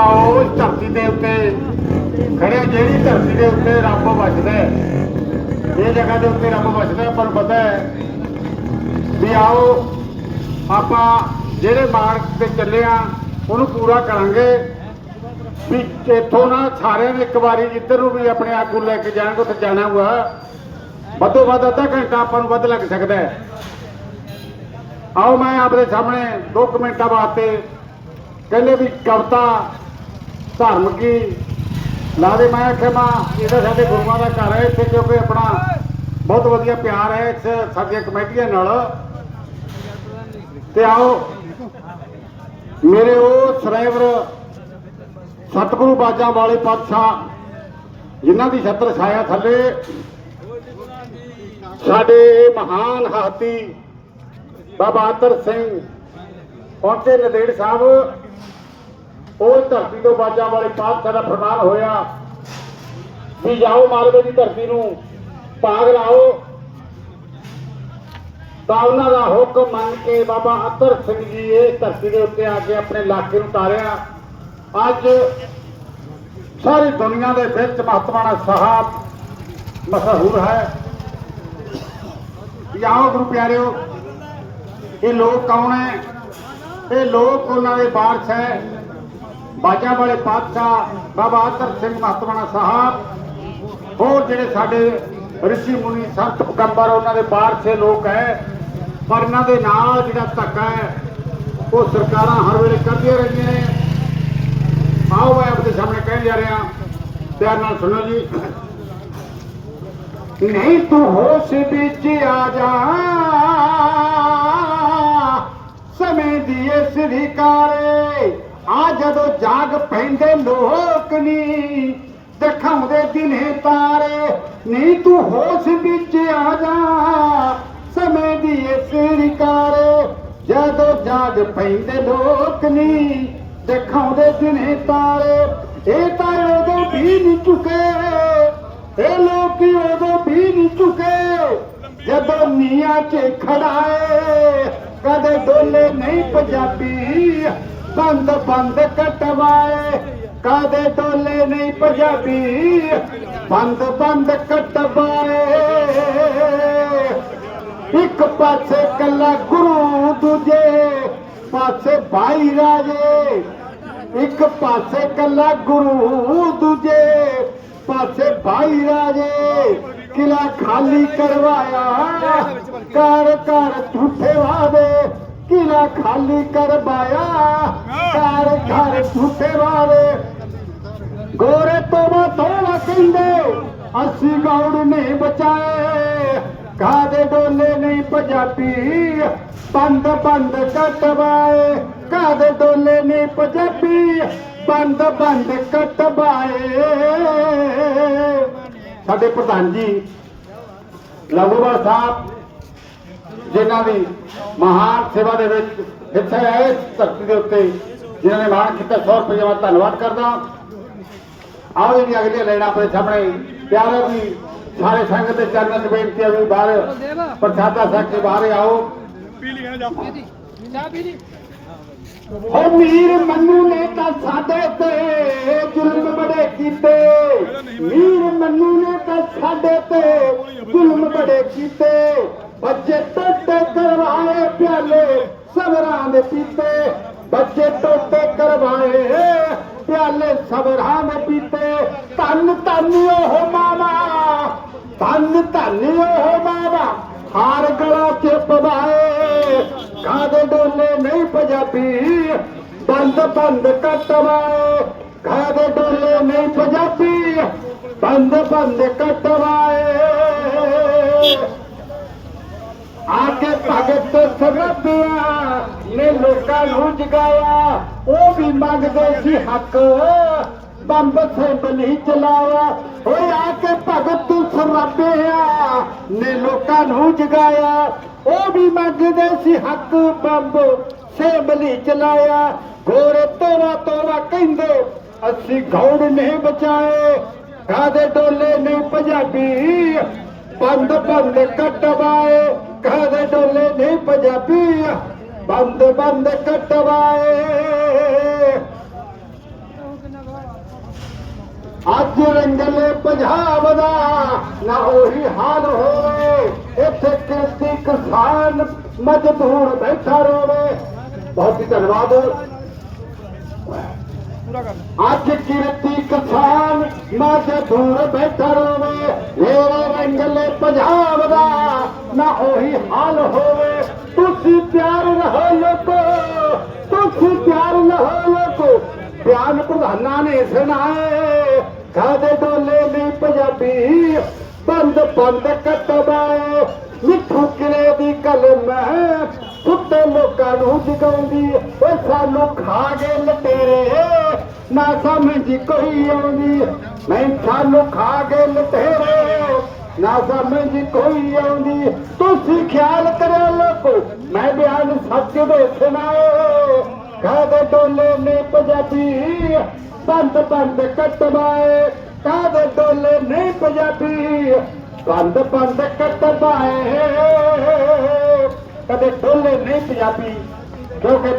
ਆਪਾਂ ਉਸ ਧਰਤੀ ਦੇ ਉੱਤੇ ਖੜੇ ਜਿਹੜੀ ਧਰਤੀ ਦੇ ਉੱਤੇ ਰੱਬ ਵੱਜਦਾ ਹੈ। ਇਹ ਜਗ੍ਹਾ ਦੇ ਉੱਤੇ ਰੱਬ ਵੱਜਦਾ ਪਰ ਪਤਾ ਹੈ ਵੀ ਆਓ, ਆਪਾਂ ਜਿਹੜੇ ਮਾਰਗ ਤੇ ਚੱਲੇ ਆ, ਉਹਨੂੰ ਪੂਰਾ ਕਰਾਂਗੇ। ਵੀ ਇੱਥੋਂ ਨਾ ਸਾਰਿਆਂ ਨੇ ਇੱਕ ਵਾਰੀ ਜਿੱਧਰ ਨੂੰ ਵੀ ਆਪਣੇ ਆਗੂ ਲੈ ਕੇ ਜਾਣਗੇ ਉੱਥੇ ਜਾਣਾ ਹੋਊਗਾ। ਵੱਧੋ ਵੱਧ ਅੱਧਾ ਘੰਟਾ ਆਪਾਂ ਨੂੰ ਵੱਧ ਲੱਗ ਸਕਦਾ ਹੈ। ਆਓ, ਮੈਂ ਆਪਦੇ ਸਾਹਮਣੇ 2 ਮਿੰਟਾਂ ਵਾਸਤੇ ਕਹਿੰਦੇ ਵੀ ਕਵਿਤਾ ਧਾਰਮਿਕੀ ਲਾ ਦੇ, ਮੈਂ ਆਖਿਆ, ਮਾਂ, ਇਹਦਾ ਸਾਡੇ ਗੁਰੂਆਂ ਦਾ ਘਰ ਹੈ ਇੱਥੇ, ਕਿਉਂਕਿ ਆਪਣਾ ਬਹੁਤ ਵਧੀਆ ਪਿਆਰ ਹੈ ਇਸ ਸਾਡੀਆਂ ਕਮੇਟੀਆਂ ਨਾਲ। ਤੇ ਆਓ, ਮੇਰੇ ਉਹ ਸਰੈਵਰ ਸਤਿਗੁਰੂ ਬਾਜਾਂ ਵਾਲੇ ਪਾਤਸ਼ਾਹ, ਜਿਨ੍ਹਾਂ ਦੀ ਛਤਰ ਛਾਇਆ ਥੱਲੇ, ਸਾਡੇ ਮਹਾਨ ਹਾਤੀ ਬਾਬਾ ਅਤਰ ਸਿੰਘ, ਪਹੁੰਚੇ ਨਦੇੜ ਸਾਹਿਬ। ਉਹ ਧਰਤੀ ਤੋਂ ਬਾਜਾਂ ਵਾਲੇ ਪਾਤਸ਼ਾਹ ਦਾ ਫਰਮਾਨ ਹੋਇਆ। ਵੀ ਜਾਓ ਮਾਲਵੇ ਦੀ ਧਰਤੀ ਨੂੰ, ਭਾਗ ਲਾਓ। ਤਾਂ ਉਹਨਾਂ ਦਾ ਹੁਕਮ ਮੰਨ ਕੇ ਬਾਬਾ ਅਤਰ ਸਿੰਘ ਜੀ ਇਹ ਧਰਤੀ ਦੇ ਉੱਤੇ ਆ ਕੇ ਆਪਣੇ ਇਲਾਕੇ ਨੂੰ ਤਾਰਿਆ ਅੱਜ ਸਾਰੀ ਦੁਨੀਆ ਦੇ ਵਿੱਚ ਮਹਤਮਾਨਾ ਸਾਹਿਬ ਮਸ਼ਹੂਰ ਹੈ। ਵੀ ਆਓ ਗੁਰੂ ਪਿਆਰਿਓ, ਇਹ ਲੋਕ ਕੌਣ ਹੈ? ਇਹ ਲੋਕ ਉਹਨਾਂ ਦੇ ਵਾਰਸ ਹੈ। ਬਾਜਾ ਵਾਲੇ ਪਾਤਸ਼ਾਹ ਬਾਬਾ ਅਤਰ ਸਿੰਘ ਮਹਤਮਾਨਾ ਸਾਹਿਬ, ਹੋਰ ਜਿਹੜੇ ਸਾਡੇ ਰਿਸ਼ੀ ਮੁਨੀ, ਸੰਤ ਪਗੰਬਰ, ਉਹਨਾਂ ਦੇ ਬਾਰਸੇ ਲੋਕ ਹੈ, ਪਰ ਇਹਨਾਂ ਦੇ ਨਾਲ ਜਿਹੜਾ ਧੱਕਾ ਹੈ, ਉਹ ਸਰਕਾਰਾਂ ਹਰ ਵੇਲੇ ਕਰਦੀਆਂ ਰਹਿੰਦੀਆਂ ਨੇ। ਆਓ ਮੈਂ ਆਪਣੇ ਸਾਹਮਣੇ ਕਹਿਣ ਜਾ ਰਿਹਾ, ਪਿਆਰ ਨਾਲ ਸੁਣੋ ਜੀ। ਨਹੀਂ ਤੂੰ ਹੋਸ਼ ਵਿੱਚ ਆ ਜਾ, ਸਮੇਂ ਦੀ ਇਸ ਆ ਜਦੋਂ ਜਾਗ ਪੈਂਦੇ ਲੋਕ ਨੀ ਦਿਖਾਉਂਦੇ ਦਿਨੇ ਤਾਰੇ ਨਹੀਂ ਤੂੰ ਹੋਸ਼ ਵਿੱਚ ਆ ਜਾ, ਸਮੇਂ ਦੀ ਇਸ ਜਦੋਂ ਜਾਗ ਪੈਂਦੇ ਲੋਕ ਨੀ ਦਿਖਾਉਂਦੇ ਦਿਨੇ ਤਾਰੇ, ਇਹ ਤਾਂ ਉਦੋਂ ਵੀ ਨਹੀਂ ਚੁਕੇ ਇਹ ਲੋਕ ਉਦੋਂ ਵੀ ਨਹੀਂ ਚੁਕੇ ਜਦੋਂ ਨੀਆਂ 'ਚ ਖੜਾਏ ਕਦੇ ਡੋਲੇ ਨਹੀਂ ਪੰਜਾਬੀ ਬੰਦ ਬੰਦ ਕਟਵਾਏ। ਕਦੇ ਡੋਲੇ ਨਹੀਂ ਪੰਜਾਬੀ? ਬੰਦ ਬੰਦ ਕਟਵਾਏ। ਇੱਕ ਪਾਸੇ ਕੱਲਾ ਗੁਰੂ, ਦੂਜੇ ਪਾਸੇ ਭਾਈ ਰਾਜੇ। ਇੱਕ ਪਾਸੇ ਕੱਲਾ ਗੁਰੂ, ਦੂਜੇ ਪਾਸੇ ਭਾਈ ਰਾਜੇ। ਕਿਲਾ ਖਾਲੀ ਕਰਵਾਇਆ। ਕਰ ਕਰ ਝੂਠੇ ਵਾਦੇ ਕਿਲਾ ਖਾਲੀ ਕਰਵਾਇਆ ਕਰ ਕਰ ਝੂਠੇ ਵਾਦੇ ਗੋਰੇ ਤੋਬਾ ਤੋਬਾ ਕਹਿੰਦੇ, ਅਸੀਂ ਗੌੜ ਨਹੀਂ ਬਚਾਏ। ਕਾਦੇ ਡੋਲੇ ਨਹੀਂ ਪੰਜਾਬੀ, ਬੰਦ ਬੰਦ ਕਟਵਾਏ। ਕਾਦੇ ਡੋਲੇ ਨਹੀਂ ਪੰਜਾਬੀ, ਬੰਦ ਬੰਦ ਕਟਵਾਏ। ਸਾਡੇ ਪ੍ਰਧਾਨ ਜੀ ਲਗੋਵਾਲ ਸਾਹਿਬ ਜਿਨ੍ਹਾਂ ਦੀ ਮਹਾਨ ਸੇਵਾ ਦੇ ਵਿੱਚ ਹਿੱਸਾ ਹੈ ਇਸ ਧਰਤੀ ਦੇ ਉੱਤੇ ਜਿਨ੍ਹਾਂ ਨੇ ਮਾਣ ਕੀਤਾ 100 ਰੁਪਏ ਮੈਂ ਧੰਨਵਾਦ ਕਰਦਾ ਆਓ ਜੀ ਅਗਲੇ ਲੈਣਾ ਆਪਣੇ ਸਾਹਮਣੇ। ਪਿਆਰੇ ਵੀ ਸਾਰੇ ਸੰਗਤ ਦੇ ਚਰਨਾਂ 'ਚ ਬੇਨਤੀ ਹੈ ਵੀ ਬਾਹਰ ਪ੍ਰਸ਼ਾਦਾ ਛਕ ਕੇ ਬਾਹਰ ਆਓ। ਹੋ ਮੀਰ ਮੰਨੂ ਨੇ ਤਾਂ ਸਾਡੇ ਤੇ ਜ਼ੁਲਮ ਬੜੇ ਕੀਤੇ। ਮੀਰ ਮੰਨੂ ਨੇ ਤਾਂ ਸਾਡੇ ਤੇ ਜ਼ੁਲਮ ਬੜੇ ਕੀਤੇ। ਬੱਚੇ ਟੋਟੇ ਕਰਵਾਏ ਪਿਆਲੇ ਸਬਰਾਂ ਦੇ ਪੀਤੇ। ਬੱਚੇ ਟੋਟੇ ਕਰਵਾਏ, ਪਿਆਲੇ ਸਬਰਾਂ ਦੇ ਪੀਤੇ। ਧੰਨ ਧੰਨ ਉਹ ਮਾਵਾ ਧੰਨ ਧੰਨ ਉਹ ਮਾਵਾ ਹਾਰ ਗਲਾ ਚ ਕਾਦੇ ਡੋਲੇ ਨਹੀਂ ਪੰਜਾਬੀ? ਬੰਦ ਬੰਦ ਕਟਵਾਏ ਕਾਦੇ ਡੋਲੇ ਨਹੀਂ ਪੰਜਾਬੀ? ਬੰਦ ਬੰਦ ਕਟਵਾਏ ਆਕੇ ਭਗਤ ਸਰਬਿਆ ਨੇ ਲੋਕਾਂ ਨੂੰ ਜਗਾਇਆ। ਉਹ ਵੀ ਮੰਗਦੇ ਸੀ ਹੱਕ। ਬੰਬ ਸੈਂਬਲੀ ਚਲਾਇਆ। ਓਏ, ਆ ਕੇ ਭਗਤ ਸਰਬਿਆ ਨੇ ਲੋਕਾਂ ਨੂੰ ਜਗਾਇਆ। ਉਹ ਵੀ ਮੰਗਦੇ ਸੀ ਹੱਕ ਬੰਬ। ਸੈਂਬਲੀ ਚਲਾਇਆ, ਗੋਰੇ ਤੋਰਾ ਤੋਰਾ ਕਹਿੰਦੇ, ਅਸੀਂ ਗੌੜ ਨਹੀਂ ਬਚਾਏ ਕਾਦੇ ਡੋਲੇ ਨਹੀਂ ਪੰਜਾਬੀ? ਬੰਦ ਬੰਦ ਕਟਵਾਏ ਕਾਦੇ ਡੋਲੇ ਨਹੀਂ ਪੰਜਾਬੀ? ਬੰਦ ਬੰਦ ਕਟਵਾਏ। ਅੱਜ ਰੰਗਲੇ ਪੰਜਾਬ ਦਾ ਨਾ ਉਹੀ ਹਾਲ ਹੋਵੇ। ਇੱਥੇ ਕਿਰਤੀ ਕਿਸਾਨ ਮਜ਼ਦੂਰ ਬੈਠਾ ਰੋਵੇ। ਬਹੁਤ ਹੀ ਧੰਨਵਾਦ। ਅੱਜ ਕਿਰਤੀ ਕਿਸਾਨ ਮਜ਼ਦੂਰ ਬੈਠਾ ਰੋਵੇ। ਇਹ ਰੰਗਲੇ ਪੰਜਾਬ ਦਾ, ਨਾ ਉਹੀ ਹਾਲ ਹੋਵੇ। ਤੁਸੀਂ ਪਿਆਰ ਰਹੋ ਲੋਕੋ, ਤੁਸੀਂ ਪਿਆਰ ਰਹੋ ਲੋਕੋ। ਬਿਆਨ ਪ੍ਰਧਾਨਾਂ ਨੇ ਸੁਣਾਏ ਕਾਦੇ ਡੋਲੇ ਲਈ ਬੰਦ ਬੰਦ ਮਿੱਠੂ ਕਿਲੇ ਦੀ ਕਲਮ ਹੈ ਸੁੱਤੇ ਲੋਕਾਂ ਨੂੰ ਜਗਾਉਂਦੀ। ਓਏ ਸਾਨੂੰ ਖਾ ਗਏ ਲਟੇਰੇ। ਨਾ ਸਮਝ ਕੋਈ ਆਉਂਦੀ। ਮੈਂ ਸਾਨੂੰ ਖਾ ਗਏ ਲਟੇਰੇ। ਨਾ ਸਮਝ ਕੋਈ ਆਉਂਦੀ। ਤੁਸੀਂ ਖਿਆਲ ਕਰਿਓ ਲੋਕੋ, ਮੈਂ ਬਿਆਨ ਸੱਚ ਦੇ ਸੁਣਾਓ ਕਾਦੇ ਡੋਲੇ ਨੇ ਪੰਜਾਬੀ, ਬੰਦ ਬੰਦ ਕਟਵਾਏ। ਕਾਦੇ ਡੋਲੇ ਨੇ ਪੰਜਾਬੀ ਬੰਦ ਬੰਦ ਕਟਵਾਏ ਕਦੇ ਡੋਲੇ ਨਹੀਂ ਪੰਜਾਬੀ ਕਿਉਂਕਿ